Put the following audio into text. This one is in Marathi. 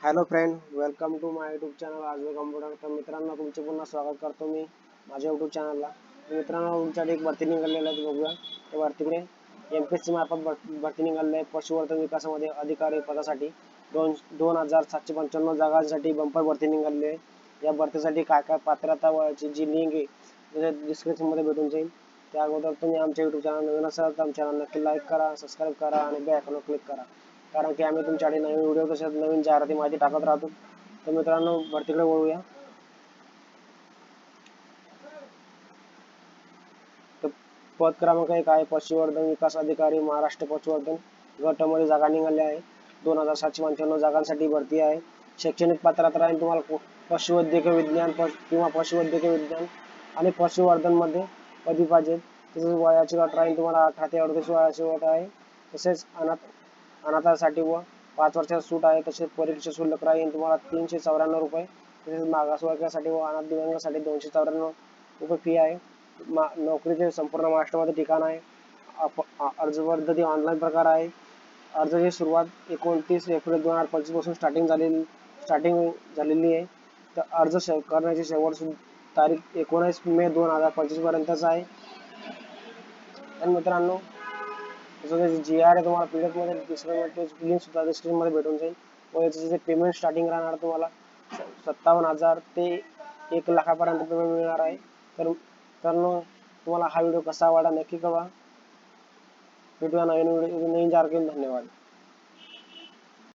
Hello friend welcome to my YouTube channel आज कम्प्युटर तर मित्रांनो तुमचे पुन्हा स्वागत करतो मी माझ्या युट्यूब चॅनलला मित्रांनो तुमच्याकडे एक भरती निघालेलं आहे बघूया. त्या भरतीकडे एम पी एस सी मार्फत भरती निघालेली आहे. पशुवर्धन विकासामध्ये अधिकारी पदासाठी दोन दोन हजार सातशे पंच्याण्णव जागांसाठी बंपर भरती निघालेली आहे. या भरतीसाठी काय काय पात्रता वयाची जी लिंक आहे डिस्क्रिप्शनमध्ये भेटून जाईल. त्या अगोदर तुम्ही आमच्या युट्यूब चॅनल नवीन असाल तर आमच्या चॅनल नक्की लाईक करा सबस्क्राईब करा आणि बेल आयकॉनवर क्लिक करा. कारण की आम्ही तुमच्याकडे नवीन व्हिडिओ तसेच नवीन जाहिराती माहिती टाकत राहतो. तर मित्रांनो भरतीकडे वळूया. तर पद क्रमांक एक आहे पशुवर्धन विकास अधिकारी महाराष्ट्र पशुवर्धन गटमध्ये जागा निघाल्या आहे. दोन हजार सातशे पंच्याण्णव जागांसाठी भरती आहे. शैक्षणिक पात्रता राहील तुम्हाला पशुवैद्यकीय विज्ञान किंवा पशुवैद्यकीय विज्ञान आणि पशुवर्धनमध्ये पदवी पाहिजे. तसेच वयाची अट राहील तुम्हाला अठरा ते अडतीस वयाची अट आहे. तसेच अनाथ अनाथासाठी व पाच वर्षाचा सूट आहे तसेच परीक्षा शुल्क राहील तुम्हाला तीनशे चौऱ्याण्णव रुपये. तसेच मागासवर्गासाठी व अनाथ दिव्यांगासाठी दोनशे चौऱ्याण्णव रुपये फी आहे. मा- नोकरीचे संपूर्ण महाराष्ट्रामध्ये ठिकाण आहे. अप- अर्ज पद्धती ऑनलाईन प्रकार आहे. अर्जाची सुरुवात एकोणतीस एप्रिल दोन हजार पंचवीसपासून स्टार्टिंग झालेली स्टार्टिंग झालेली आहे. तर अर्ज शे- करण्याची शेवट तारीख एकोणीस मे दोन हजार पंचवीस पर्यंतच आहे. आणि मित्रांनो त्याचं जी आर आहे तुम्हाला पीडीएफमध्ये डिस्क्रिप्शन म्हणजे लिंक सुद्धा डिस्क्रिप्शनमध्ये भेटून जाईल. व याचं जे पेमेंट स्टार्टिंग राहणार तुम्हाला सत्तावन्न हजार ते एक लाखापर्यंत पेमेंट मिळणार आहे. तर तर तुम्हाला हा व्हिडिओ कसा आवडला नक्की कळवा. भेटूया नवीन व्हिडिओ नवीन जार घेऊन धन्यवाद.